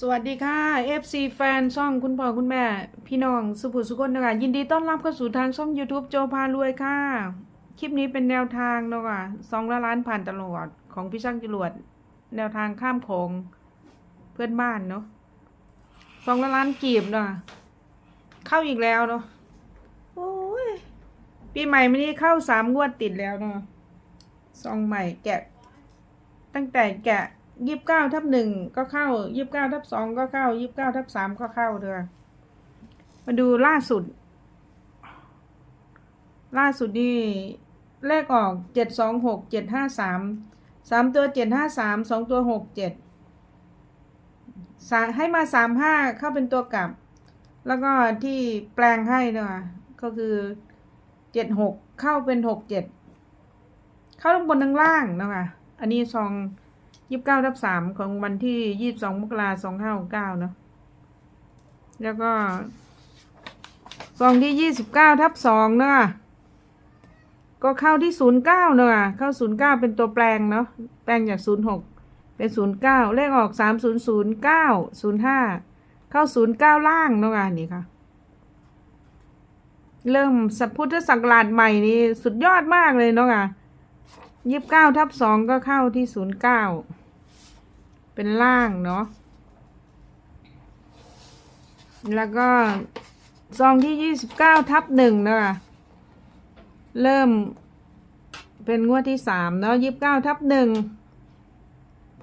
สวัสดีค่ะ FC แฟนช่องคุณพ่อคุณแม่ พี่น้องสุภุสุคนนะคะยินดีต้อนรับเข้าสู่ทางช่อง YouTube โจพารวยค่ะ คลิปนี้เป็นแนวทางเนาะคะสองละล้านผ่านตลอดของพี่ช่างจรวด แนวทางข้ามโขงเพื่อนบ้านเนาะสองละล้านกีบเนาะเข้าอีกแล้วเนาะโอ้ยปีใหม่ไม่นี้เข้าสามงวดติดแล้วเนาะซองใหม่แกะ ตั้งแต่แกะ ยี่สิบเก้าทับหนึ่งก็เข้ายี่สิบเก้าทับสองก็เข้ายี่สิบเก้าทับสามก็เข้าเด้อมาดูล่าสุด ล่าสุดนี่เลขออกเจ็ดสองหกเจ็ดห้าสามสามตัวเจ็ดห้าสามสองตัวหกเจ็ดให้มาสามห้าเข้าเป็นตัวกลับ แล้วก็ที่แปลงให้เนาะก็คือเจ็ดหกเข้าเป็นหกเจ็ดเข้าทั้งบนทั้งล่างเนาะคะอันนี้ซอง ยี่สิบเก้าทับสามของวันที่ยี่สิบสองมกราสองห้าหกเก้าเนาะแล้วก็ซองที่ยี่สิบเก้าทับสองเนาะก็เข้าที่ศูนย์เก้าเนาะเข้าศูนย์เก้าเป็นตัวแปลงเนาะแปลงจากศูนย์หกเป็นศูนย์เก้าเลขออกสามศูนย์ศูนย์เก้าศูนย์ห้าเข้าศูนย์เก้าล่างเนาะนี่ค่ะเริ่มสัพพุทธศักราชใหม่นี่สุดยอดมากเลยเนาะค่ะ ยี่สิบเก้าทับสองก็เข้าที่ศูนย์เก้าเป็นล่างเนาะแล้วก็ซองที่ยี่สิบเก้าทับหนึ่งเนาะเริ่มเป็นงวดที่สามเนาะยี่สิบเก้าทับหนึ่ง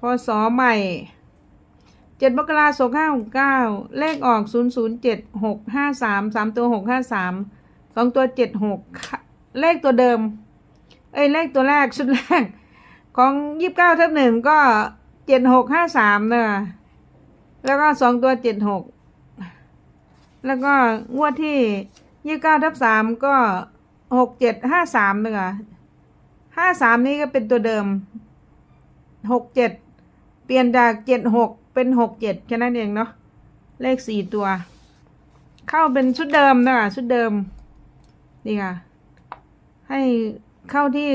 พศใหม่เจ็ดมกราสองห้าหกเก้าเลขออกศูนย์ศูนย์เจ็ดหกห้าสามสามตัวหกห้าสามสองตัวเจ็ดหกเลขตัวเดิม เอ้ยเลขตัวแรกชุดแรก ของยี่สิบเก้าทับหนึ่งก็เจ็ดหกห้าสามเนอะแล้วก็สองตัวเจ็ดหกแล้วก็งวดที่ยี่สิบเก้าทับสามก็หกเจ็ดห้าสามเนอะห้าสามนี้ก็เป็นตัวเดิมหกเจ็ดเปลี่ยนจากเจ็ดหกเป็นหกเจ็ดแค่นั้นเองเนาะเลขสี่ตัว เข้าเป็นชุดเดิมเนอะชุดเดิมนี่ค่ะให้ เข้าที่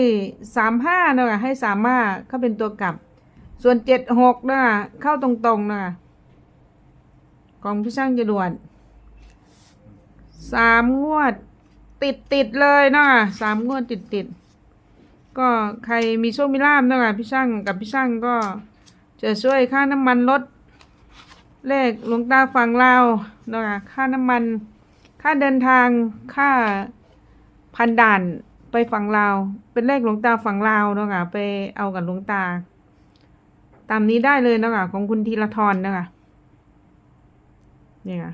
สามห้าเนอะให้สามห้าเข้าเป็นตัวกลับ ส่วนเจ็ดหกนะเข้าตรงๆนะของพี่ช่างจรวดสามงวดติดติดเลยนะสามงวดติดติดก็ใครมีโชคมีลาบนะพี่ช่างกับพี่ช่างก็จะช่วยค่าน้ำมันลดเลขหลวงตาฝั่งลาวนะค่าน้ำมัน ค่าเดินทางค่าพันด่าน ไปฝั่งลาว เป็นเลขหลวงตาฝั่งลาวเนาะค่ะ ไปเอากับหลวงตา ตามนี้ได้เลยเนาะค่ะ ของคุณธีรทรเนาะค่ะนี่ค่ะ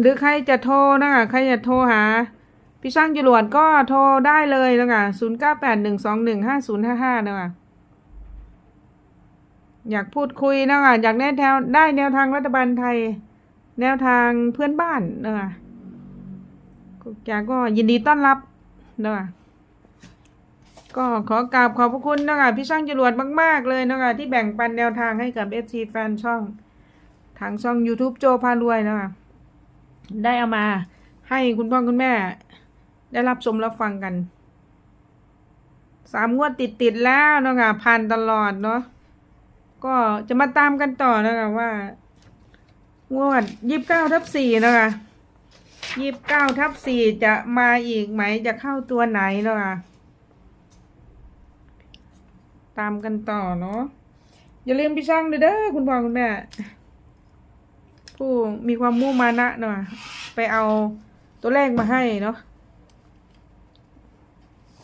หรือใครจะโทรนะคะใครจะโทรหา พี่ช่างจรวดก็โทรได้เลยเนาะคะศูนย์เก้าแปดหนึ่งสองหนึ่งห้าศูนย์ห้าห้าเนาะคะอยากพูดคุยเนาะคะอยากได้แนวได้แนวทางรัฐบาลไทย แนวทางเพื่อนบ้านเนาะคะ แกก็ยินดีต้อนรับนะคะก็ขอกราบขอบพระคุณนะคะพี่ช่างจรวดมาก ๆ เลยนะคะที่แบ่งปันแนวทางให้กับ FC แฟนช่อง ทางช่อง YouTube โจพารวยนะคะได้เอามาให้คุณพ่อคุณแม่ ได้รับชมรับฟังกันสามงวดติดติดๆแล้วนะคะผ่านตลอดเนาะก็จะมาตามกันต่อนะคะว่า งวดยี่สิบเก้าทับสี่นะคะ ยี่สิบเก้าทับสี่จะมาอีกไหมจะเข้าตัวไหนเนาะคะตามกันต่อเนาะอย่าลืมพี่ช่างเด้อคุณพ่อคุณแม่ ผู้มีความมุ่งมานะเนาะไปเอาตัวเลขมาให้เนาะ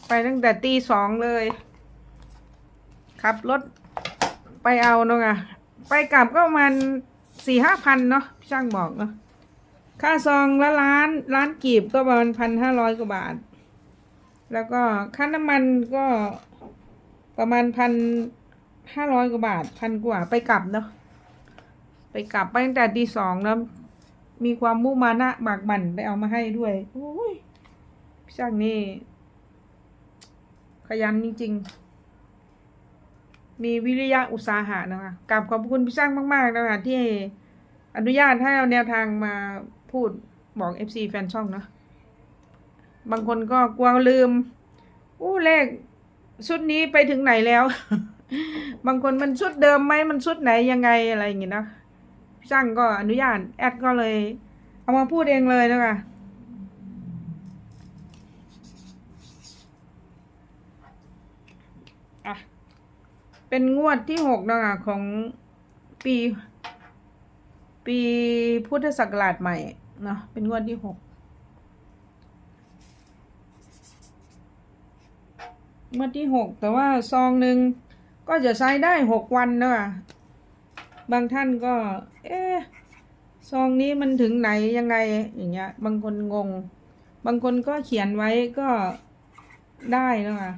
ไปตั้งแต่ตีสองเลยขับรถไปเอาเนาะค่ะไปกลับก็ประมาณสี่ห้าพันเนาะพี่ช่างบอกเนาะ ค่าซองละล้านล้านกีบก็ประมาณพันห้าร้อยกว่าบาท แล้วก็ค่าน้ำมันก็ประมาณพันห้าร้อยกว่าบาทพันกว่าไปกลับเนาะไปกลับไปตั้งแต่ตีสองแล้วมีความมุ่งมานะบากบั่นไปเอามาให้ด้วยโอ้ยพี่ช่างนี่ขยันจริง ๆ มีวิริยะอุตสาหะนะคะกราบขอบคุณพี่ช่างมาก ๆ นะคะที่อนุญาตให้เอาแนวทางมา พูดบอก FC แฟนช่องนะบางคนก็กลัวลืมอู้เลขชุดนี้ไปถึงไหนแล้ว บางคนมันชุดเดิมไหมมันชุดไหนยังไงอะไรอย่างงี้นะช่างก็อนุญาตแอดก็เลย เอามาพูดเองเลยนะคะอะเป็นงวดที่หกนะคะของปี ปีพุทธศักราชใหม่เนาะเป็นงวดที่หกงวดที่หกแต่ว่าซองหนึ่งก็จะใช้ได้หกวันนะบางท่านก็ เอ๊ะซองนี้มันถึงไหนยังไงอย่างเงี้ย บางคนงง บางคนก็เขียนไว้ก็ได้นะคะ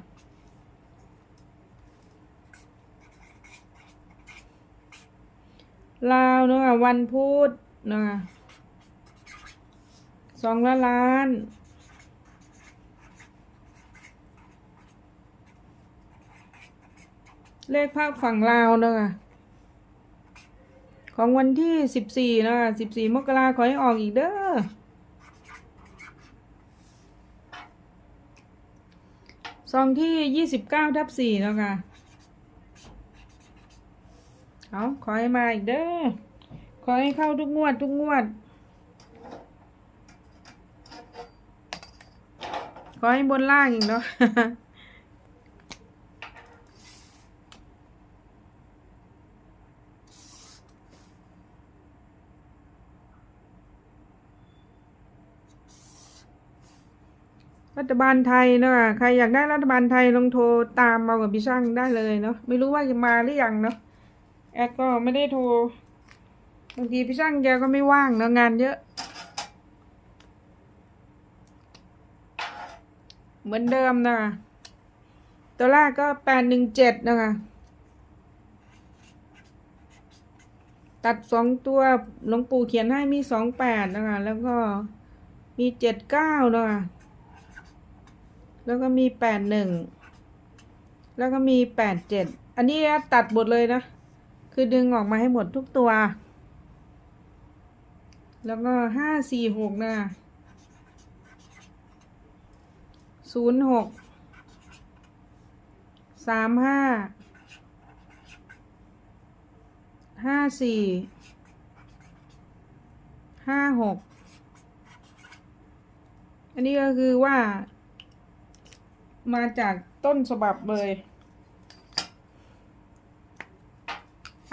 ลาวเนอะวันพุธเนอะสองละล้านเลขภาคฝั่งลาวเนอะของวันที่สิบสี่นะสิบสี่มกราขอให้ออกอีกเด้อซองที่ยี่สิบเก้าทับสี่แล้วค่ะ เอาขอให้มาอีกเด้อ ขอให้เข้าทุกงวดทุกงวด ขอให้บนล่างอีกเนาะรัฐบาลไทยเนอะใครอยากได้รัฐบาลไทยลองโทรตามเอากับพี่ช่างได้เลยเนาะไม่รู้ว่าจะมาหรือยังเนาะ แอดก็ไม่ได้โทรบางทีพี่ช่างแกก็ไม่ว่างเนาะงานเยอะ เหมือนเดิมนะคะตัวแรกก็แปดหนึ่งเจ็ดนะคะตัดสองตัวหลวงปู่เขียนให้มีสองแปดนะคะแล้วก็มีเจ็ดเก้านะคะแล้วก็มีแปดหนึ่งแล้วก็มีแปดเจ็ดอันนี้ตัดหมดเลยนะ คือดึงออกมาให้หมดทุกตัว แล้วก็ห้าสี่หกนะศูนย์หกสามห้าห้าสี่ห้าหกอันนี้ก็คือว่า มาจากต้นฉบับเลย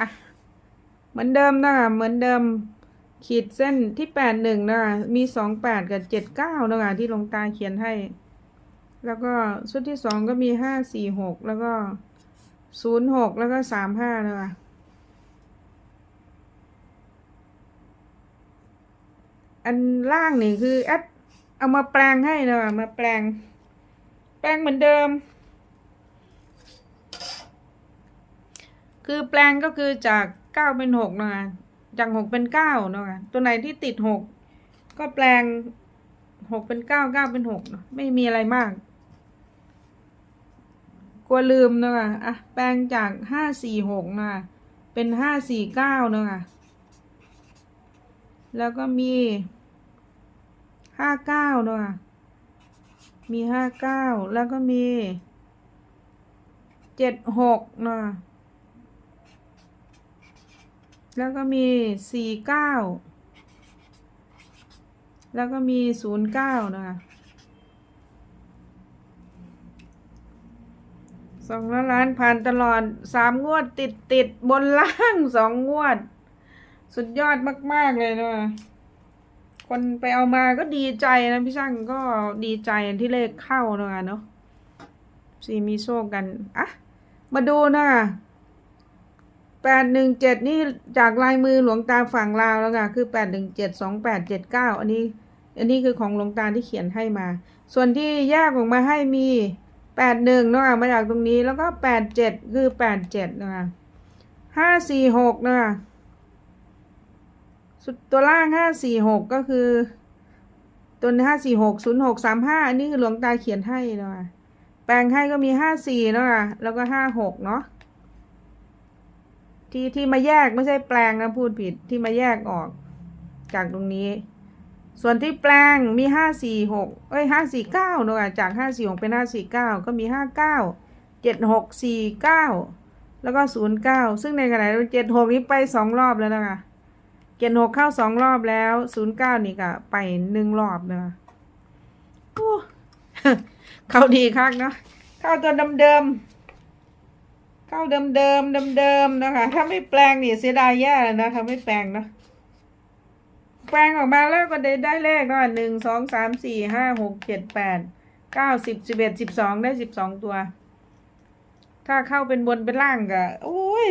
อะ เห มือนเดิมนะคะเหมือนเดิมขีดเส้นที่แปดหนึ่งนะคะมีสองแปดกับเจ็ดเก้านะคะที่ลงตาเขียนให้ แล้วก็ชุดที่สองก็มีห้าสี่หกแล้วก็ศูนย์หกแล้วก็สามห้านะคะอันล่างนี่คือแอดเอามาแปลงให้นะคะมาแปลง แปลงเหมือนเดิม คือแปลงก็คือจาก เก้าเป็นหกนะคะจากหกเป็นเก้านะคะตัวไหนที่ติดหกก็แปลงหกเป็นเก้าเก้าเป็นหกเนอะไม่มีอะไรมาก กลัวลืมนะคะอะแปลงจากห้าสี่หกนะคะเป็นห้าสี่เก้านะคะแล้วก็มีห้าเก้านะคะมีห้าเก้าแล้วก็มีเจ็ดหกนะ แล้วก็มีสี่เก้าแล้วก็มีศูนย์เก้านะคะสองล้านผ่านตลอดสามงวดติดติดบนล่างสองงวด สุดยอดมาก ๆ เลยนะคนไปเอามาก็ดีใจนะพี่ช่างก็ดีใจที่เลขเข้านะเนาะสี่มีโชคกัน อะ มาดูนะ แปดหนึ่งเจ็ดนี่จากลายมือหลวงตาฝั่งลาวแล้วค่ะคือแปดหนึ่งเจ็ดสองแปดเจ็ดเก้าอันนี้ อันนี้คือของหลวงตาที่เขียนให้มา ส่วนที่แยกออกมาให้มีแปดหนึ่งเนาะมาจากตรงนี้แล้วก็แปดเจ็ดคือแปดเจ็ดนะคะห้าสี่หกนะคะสุดตัวล่างห้าสี่หกก็คือ ตัวห้าสี่หกศูนย์หกสามห้าอันนี้คือหลวงตาเขียนให้เนาะแปลงให้ก็มีห้าสี่เนาะแล้วก็ห้าหกเนาะ ที่ที่มาแยกไม่ใช่แปลงนะพูดผิดที่มาแยกออก จากตรงนี้ ส่วนที่แปลงมีห้าสี่หกเอ้ยห้าสี่เก้าเนาะจากห้าสี่หกเป็นห้าสี่เก้าก็มีห้าเก้าเจ็ดหกสี่เก้าแล้วก็ศูนย์เก้าซึ่งในขณะเจ็ดหกนี้ไปสองรอบแล้วนะคะเจ็ดหกเข้าสองรอบแล้วศูนย์เก้านี่ก็ไปหนึ่งรอบนะคะโอ้เข้าดีคักเนาะเข้าตัวเดิมๆ เข้าเดิมเดิมเดิมเดิมนะคะ ถ้าไม่แปลงนี่เสียดายแย่เลยนะถ้าไม่แปลงเนาะแปลงออกมาแล้วก็ได้ได้เลขเนาะหนึ่งสองสามสี่ห้าหกเจ็ดแปดเก้าสิบสิบเอ็ดสิบสองได้สิบสองตัว ถ้าเข้าเป็นบนเป็นล่างก็โอ้ย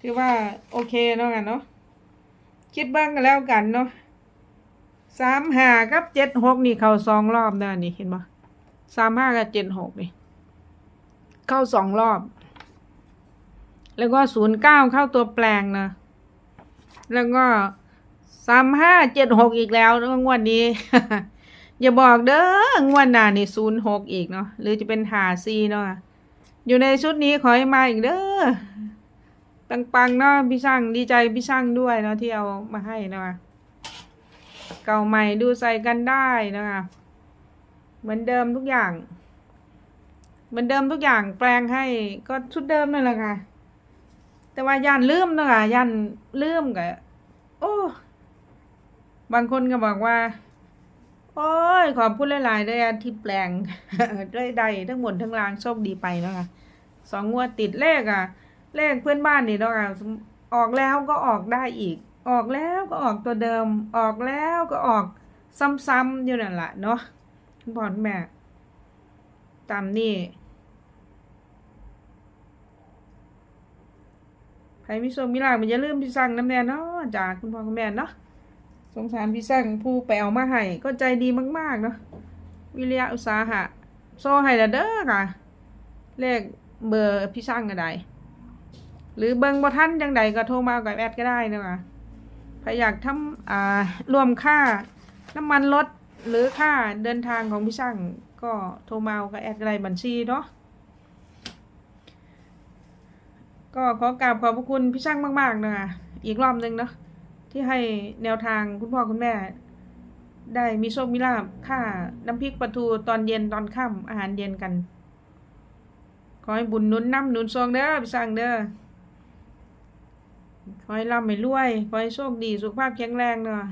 ถือว่าโอเคเนาะกันเนาะคิดเบ้างกันแล้วกันเนาะสามห้ากับเจ็ดหกนี่เข้าสองรอบนะนี่เห็นปะสามห้ากับเจ็ดหกนี่ เข้าสองรอบ แล้วก็ศูนย์เก้าเข้าตัวแปลงนะ แล้วก็สามห้าเจ็ดหกอีกแล้วงวดนี้ อย่าบอกเด้องวดหน้านี่ศูนย์หกอีกเนาะหรือจะเป็นหาซีเนาะอยู่ในชุดนี้ขอให้มาอีกเด้อปังๆเนาะพี่ช่างดีใจพี่ช่างด้วยเนาะที่เอามาให้เนาะเก่าใหม่ดูใส่กันได้นะคะเหมือนเดิมทุกอย่าง เหมือนเดิมทุกอย่างแปลงให้ก็ชุดเดิมนั่นแหละค่ะ แต่ว่ายันลืมนะค่ะยันลืมกับโอ้บางคนก็บอกว่า โอ้ยขอบคุณหลายๆได้อันที่แปลงได้ใดทั้งหมดทั้งรางโชคดีไปเนาะค่ะสองงวดติดเลขอะ เลขเพื่อนบ้านนี่เนาะค่ะออกแล้วก็ออกได้อีก ออกแล้วก็ออกตัวเดิม ออกแล้วก็ออกซ้ำๆอยู่นั่นแหละเนาะคุณพ่อคุณแม่ตามนี่ใค รมีโชคมีลามันอย่าลืมพี่สั่งน้ำแน่เนาะจากคุณพ่อคุณแม่เนาะสงสารพี่สั่งผู้ไปเอามาให้ก็ใจดีมากๆเนาะวิริยะอุตสาหะโซ่ให้ละเด้อค่ะเลขเบอร์พี่สั่งก็ได้หรือเบิงบ่ท่านจังใดก็โทรมากับแอดก็ได้นะคะใครอยากทำอ่ารวมค่าน้ำมันรถหรือค่าเดินทางของพี่สั่งก็โทรมาเอากับแอดก็ได้บัญชีเนาะ ก็ขอกราบขอบพระคุณพี่ช่างมากๆนะคะอีกรอบหนึ่งเนาะที่ให้แนวทางคุณพ่อคุณแม่ ได้มีโชคมีลาบค่าน้ำพริกปลาทูตอนเย็นตอนค่ำอาหารเย็นกัน ขอให้บุญนุนน้ำหนุนทรงเด้อพี่ช่างเด้อขอให้ร่ำให้รวย ขอให้โชคดีสุขภาพแข็งแรงเนาะ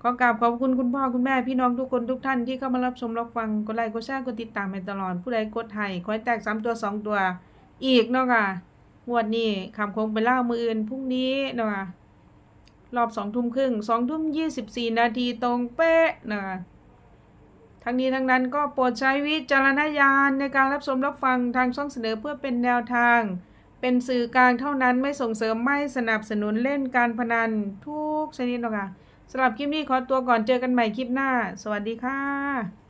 ขอกราบขอบคุณคุณพ่อคุณแม่พี่น้องทุกคนทุกท่านที่เข้ามารับชมรับฟังกดไลค์กดแชร์กดติดตามให้ตลอด ผู้ใดกดให้ขอให้แตกสามตัวสองตัว อีกเนาะค่ะ งวดนี้คำคงไปเล่ามืออื่นพรุ่งนี้นะคะรอบสองทุ่มครึ่งสองทุ่มยี่สิบสี่นาทีตรงเป๊ะนะคะทั้งนี้ทั้งนั้นก็โปรดใช้วิจารณญาณในการรับชมรับฟังทางช่องเสนอเพื่อเป็นแนวทาง เป็นสื่อกลางเท่านั้นไม่ส่งเสริมไม่สนับสนุนเล่นการพนันทุกชนิดนะค่ะสำหรับคลิปนี้ขอตัวก่อนเจอกันใหม่คลิปหน้า สวัสดีค่ะ